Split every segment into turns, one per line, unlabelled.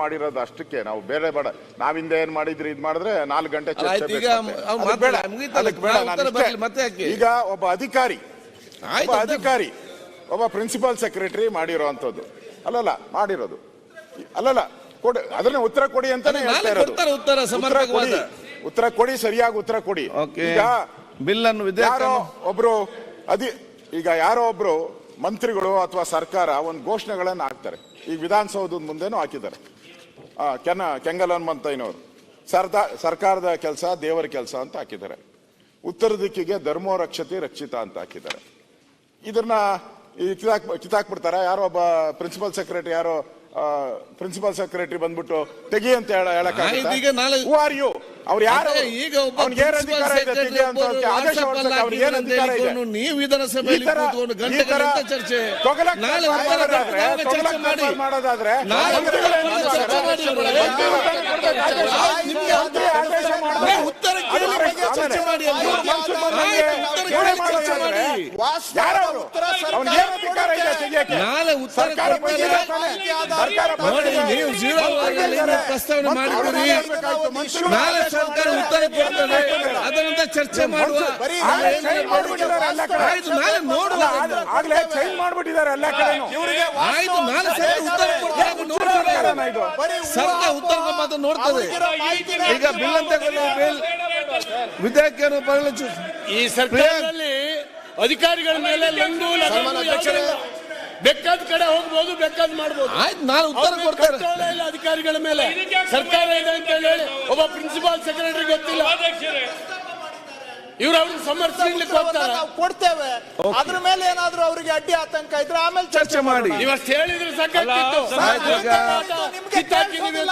ಮಾಡಿರೋದು ಅಷ್ಟಕ್ಕೆ. ನಾವು ಬೇರೆ ಬೇಡ ನಾವಿಂದ ಏನ್ ಮಾಡಿದ್ರಿ ಇದ್ ಮಾಡಿದ್ರೆ ನಾಲ್ಕು ಗಂಟೆ ಚರ್ಚೆ
ಆಯ್ತು, ಈಗ
ಬೇಕು ಮತ್ತೆ. ಅದಕ್ಕೆ ಬೇಡ, ಅದಕ್ಕೆ ಬೇಡ, ನಾನು ಇಷ್ಟೇ.
ಬರ್ಲಿ, ಮತ್ತೆ ಯಾಕೆ?
ಈಗ ಒಬ್ಬ ಅಧಿಕಾರಿ ಒಬ್ಬ ಅಧಿಕಾರಿ ಒಬ್ಬ ಪ್ರಿನ್ಸಿಪಾಲ್ ಸೆಕ್ರೆಟರಿ ಮಾಡಿರೋ ಅಲ್ಲಲ್ಲ ಮಾಡಿರೋದು. ಅಲ್ಲಲ್ಲ ಕೊಡಿ ಅದನ್ನ ಉತ್ತರ ಕೊಡಿ ಅಂತಾನೆ
ನಾಳೆ
ಹೇಳ್ತಾ ಇರೋದು.
ಕೊಡ್ತಾರೆ ಉತ್ತರ
ಉತ್ತರ
ಸಮರ್ಪಕವಾದ.
ಕೊಡಿ. ಉತ್ತರ ಕೊಡಿ ಸರಿಯಾಗಿ ಉತ್ತರ ಕೊಡಿ.
ಓಕೆ.
ಈಗ
ಬಿಲ್ ಅನ್ನು
ಯಾರೋ
ವಿಧೇಯಕ
ಒಬ್ರು ಅದಿ ಈಗ ಯಾರೋ ಒಬ್ರು ಮಂತ್ರಿಗಳು ಅಥವಾ ಸರ್ಕಾರ ಒಂದು ಘೋಷಣೆಗಳನ್ನ ಹಾಕ್ತಾರೆ. ಈಗ ವಿಧಾನಸೌಧದ ಮುಂದೆನೂ ಹಾಕಿದ್ದಾರೆ. ಕೆನ ಕೆಂಗಲ್ ಹನುಮಂತಯ್ಯನವರು ಸರ್ದಾ ಸರ್ಕಾರದ ಕೆಲಸ ದೇವರ ಕೆಲಸ ಅಂತ ಹಾಕಿದ್ದಾರೆ. ಉತ್ತರ ದಿಕ್ಕಿಗೆ ಧರ್ಮೋ ರಕ್ಷತೆ ರಕ್ಷಿತ ಅಂತ ಹಾಕಿದ್ದಾರೆ. ಇದನ್ನ ಈ ಕಿತಾಕ್ ಕಿತಾಕ್ಬಿಡ್ತಾರ? ಯಾರೋ ಒಬ್ಬ ಪ್ರಿನ್ಸಿಪಲ್ ಸೆಕ್ರೆಟರಿ ಯಾರೋ ಪ್ರಿನ್ಸಿಪಲ್ ಸೆಕ್ರೆಟರಿ ಬಂದ್ಬಿಟ್ಟು ತೆಗಿ ಅಂತ ಹೇಳ ಅವ್ರು ಯಾರು?
ಈಗ ಒಬ್ಬ ನೀವು ವಿಧಾನಸಭೆಯಲ್ಲಿ ಗಂಟೆಗಟ್ಟಲೆ ಚರ್ಚೆ? ನಾಳೆ
ಮಾಡೋದಾದ್ರೆ,
ಚರ್ಚೆ ಮಾಡಿ?
ಮಾಡೋದಾದ್ರೆ
ನಾಳೆ ಮಾಡಿ. ನಿಮ್ಗೆ ಉತ್ತರ ಕೇಳಿ
ಅದು
ಬಗ್ಗೆ ಚರ್ಚೆ ಮಾಡಿ ಅಲ್ಲಿ.
ಅವ್ರು ಮನ್ಸು ಬಂದಂಗೆ
ಆಯ್ತು, ಉತ್ತರ
ಕೇಳಿ
ಕೇಳಿ ಚರ್ಚೆ
ಮಾಡೋದಾದ್ರೆ
ಮಾಡಿ
ಯಾರವ್ರು? ಅವ್ನಿಗೆ ಏನ್ ಅಧಿಕಾರ ಇದೆ ತೆಗಿಯಕ್ಕೆ?
ನಾಳೆ ಉತ್ತರ
ಸರ್ಕಾರ
ಕೊಡ್ತಾರೆ.
ಬಂದಿದೆ ತಾನೇ? ಸರ್ಕಾರ
ನೋಡಿ
ಬಂದಿದೆ.
ನೀವು ಪ್ರಸ್ತಾವನೆ ಮಾಡಿದ್ದೀರಿ ನಾಳೆ ಸರ್ಕಾರ ಉತ್ತರ ಕೊಡ್ತದೆ. ಅದರಿಂದ ಚರ್ಚೆ ಮಾಡುವ. ಆಯ್ತು ನಾಳೆ ನೋಡುವ.
ಆಗ್ಲೇ ಚೇಂಜ್ ಮಾಡ್ಬಿಟ್ಟಿದ್ದಾರೆ ಎಲ್ಲ ಕಡೆ
ಆಯ್ತು ನಾಳೆ ಸರ್ಕಾರ ಉತ್ತರ ಕೊಡ್ತಾರೆ
ಇದು.
ಸರ್ಕಾರ ಉತ್ತರ ನೋಡ್ತದೆ ಈಗ ಬಿಲ್ ಅಂತ ಬಿಲ್ ವಿಧೇಯಕ ಬರಲು
ಈ ಸರ್ಕಾರದಲ್ಲಿ ಅಧಿಕಾರಿಗಳ ಮೇಲೆ ಲಂಗು. ಬೇಕಾದ ಕಡೆ ಹೋಗ್ಬೋದು ಬೇಕಾದ ಮಾಡ್ಬೋದು.
ಆಯ್ತು ನಾನು ಉತ್ತರ ಕೊಡ್ತಾರೆ.
ಇಲ್ಲ ಅಧಿಕಾರಿಗಳ ಮೇಲೆ. ಸರ್ಕಾರ ಇದೆ ಅಂತ ಹೇಳಿ ಒಬ್ಬ ಪ್ರಿನ್ಸಿಪಾಲ್ ಸೆಕ್ರೆಟರಿ ಗೊತ್ತಿಲ್ಲ. ಇವ್ರು ಅವ್ರಿಗೆ ಸಮರ್ಥಿಸ್ಲಿಕ್ಕೆ ಹೋಗ್ತಾರೆ.
ನಾವು ಕೊಡ್ತೇವೆ. ಅದ್ರ ಮೇಲೆ ಏನಾದ್ರೂ ಅವರಿಗೆ ಅಡ್ಡಿ ಆತಂಕ ಇದ್ರೆ ಆಮೇಲೆ
ಚರ್ಚೆ ಮಾಡಿ.
ಇವತ್ತು ಹೇಳಿದ್ರೆ ಸಾಕಾಗ್ತಿತ್ತು.
ನಿಮ್ಗೆ.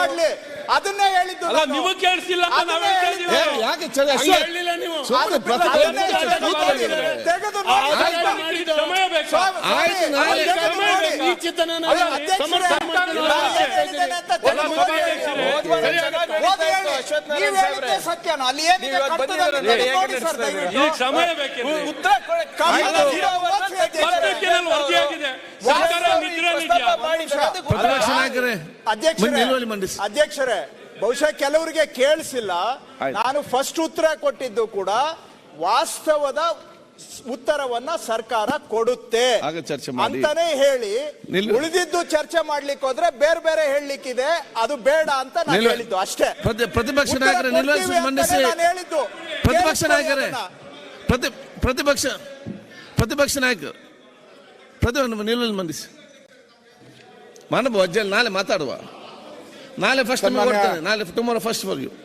ಮಾಡ್ಲಿ? ಅದನ್ನೇ ಹೇಳಿದ್ದು
ಅಲ್ಲ
ನಾನು.
ನಿಮಗ್ ಕೇಳಿಸಿಲ್ಲ ಅಂತ ನಾವು.
ಏ, ಯಾಕೆ ಚರ್ಚೆ
ಹಂಗೆ ಹೇಳಿಲ್ಲ ನೀವು
ಸುಮ್ಮನೆ ಪ್ರತಿ
ಅದನ್ನೇ
ಚರ್ಚೆ
ಹೇಳಿದ್ದು.
ಮಾತಾಡಿದ್ರೆ.
ತೆಗೆದು
ಆ
ನೋಡಿ.
ಆದೇಶ ಮಾಡಿದ್ದು ಸಮಯ ಬೇಕು
ಸ್ವಾಮಿ,
ಆಯ್ತು, ನಾಳೆ
ಅದನ್ನ ತೆಗೆದು
ಸಮಯ
ನೋಡಿ.
ಬೇಕು.
ನೀಚತನನ
ಅಲ್ಲ, ಅಧ್ಯಕ್ಷರೇ,
ಸಮರ್ಥನೆ ಮಾಡ್ತೀನಿ.
ನಾನು ಏನ್ ಹೇಳಿದ್ದೇನೆ ಅಂತ ತೆಗೆದು ನೋಡಿ. ಹೋಗಿ ಹೇಳಿ. ನೀವ್ ಹೇಳಿದ್ದೆ ಸತ್ಯನಾ? ಅಲ್ಲಿ ಏನಿದೆ ಕರ್ತವ್ಯದಲ್ಲಿ ತೆಗೆದು ನೋಡಿ ಸರ್ ದಯವಿಟ್ಟು.
ಈಗ ಸಮಯ
ಬೇಕು ಉತ್ತರ.
ಪತ್ರಿಕೆಯಲ್ಲಿ ವರದಿಯಾಗಿದೆ ಸರ್ಕಾರ ನಿದ್ರೆ ನಿದ್ಯಾ
ಪ್ರತಿಪಕ್ಷ ನಾಯಕರೇ
ಅಧ್ಯಕ್ಷರೇ
ಮುಂದೆ ಮಂಡಿಸಿ.
ಅಧ್ಯಕ್ಷರೇ ಬಹುಶಃ ಕೆಲವರಿಗೆ ಕೇಳಿಸಿಲ್ಲ ನಾನು ಫಸ್ಟ್ ಉತ್ತರ ಕೊಟ್ಟಿದ್ದು ಕೂಡ ವಾಸ್ತವದ ಉತ್ತರವನ್ನ ಸರ್ಕಾರ ಕೊಡುತ್ತೆ. ಅಂತಾನೆ ಹೇಳಿ ಉಳಿದಿದ್ದು ಚರ್ಚೆ ಮಾಡ್ಲಿಕ್ಕೆ ಹೋದ್ರೆ ಬೇರೆ ಬೇರೆ ಹೇಳಲಿಕ್ಕಿದೆ ಅದು ಬೇಡ ಅಂತ ನಾನು. ಹೇಳಿದ್ದು ಅಷ್ಟೇ.
ಪ್ರತಿ ಪ್ರತಿಪಕ್ಷ
ನಾನು ಹೇಳಿದ್ದು.
ಪ್ರತಿಪಕ್ಷ ನಾಯಕರೇ ಪ್ರತಿಪಕ್ಷ ಪ್ರತಿಪಕ್ಷ ನಾಯಕ ಪ್ರತಿ ನಿಲ್ಲಲು ಮಂಡಿಸಿ. ಮಾನವ ಅಜ್ಜಲ್ ನಾಳೆ ಮಾತಾಡುವ. ನಾಳೆ ಫಸ್ಟ್ ನಾಳೆ ಟುಮಾರೋ ಫಸ್ಟ್ ಫಾರ್ ಯು